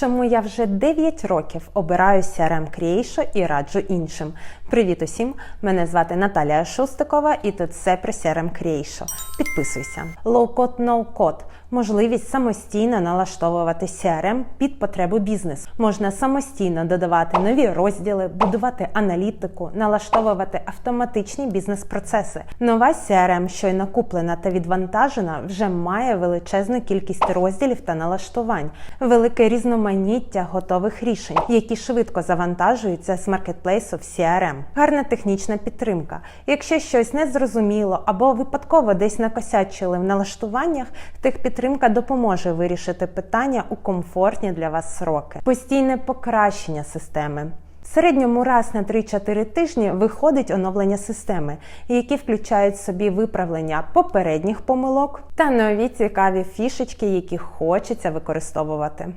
чому я вже 9 років обираю CRM Creation і раджу іншим. Привіт усім! Мене звати Наталія Шустикова і тут все про CRM Creation. Підписуйся. Low-code, no-code – можливість самостійно налаштовувати CRM під потребу бізнесу. Можна самостійно додавати нові розділи, будувати аналітику, налаштовувати автоматичні бізнес-процеси. Нова CRM, щойно куплена та відвантажена, вже має величезну кількість розділів та налаштувань, велике різноманіття готових рішень, які швидко завантажуються з маркетплейсу в CRM. Гарна технічна підтримка. Якщо щось не зрозуміло або випадково десь накосячили в налаштуваннях, техпідтримка допоможе вирішити питання у комфортні для вас сроки. Постійне покращення системи. В середньому раз на 3-4 тижні виходить оновлення системи, які включають в собі виправлення попередніх помилок та нові цікаві фішечки, які хочеться використовувати.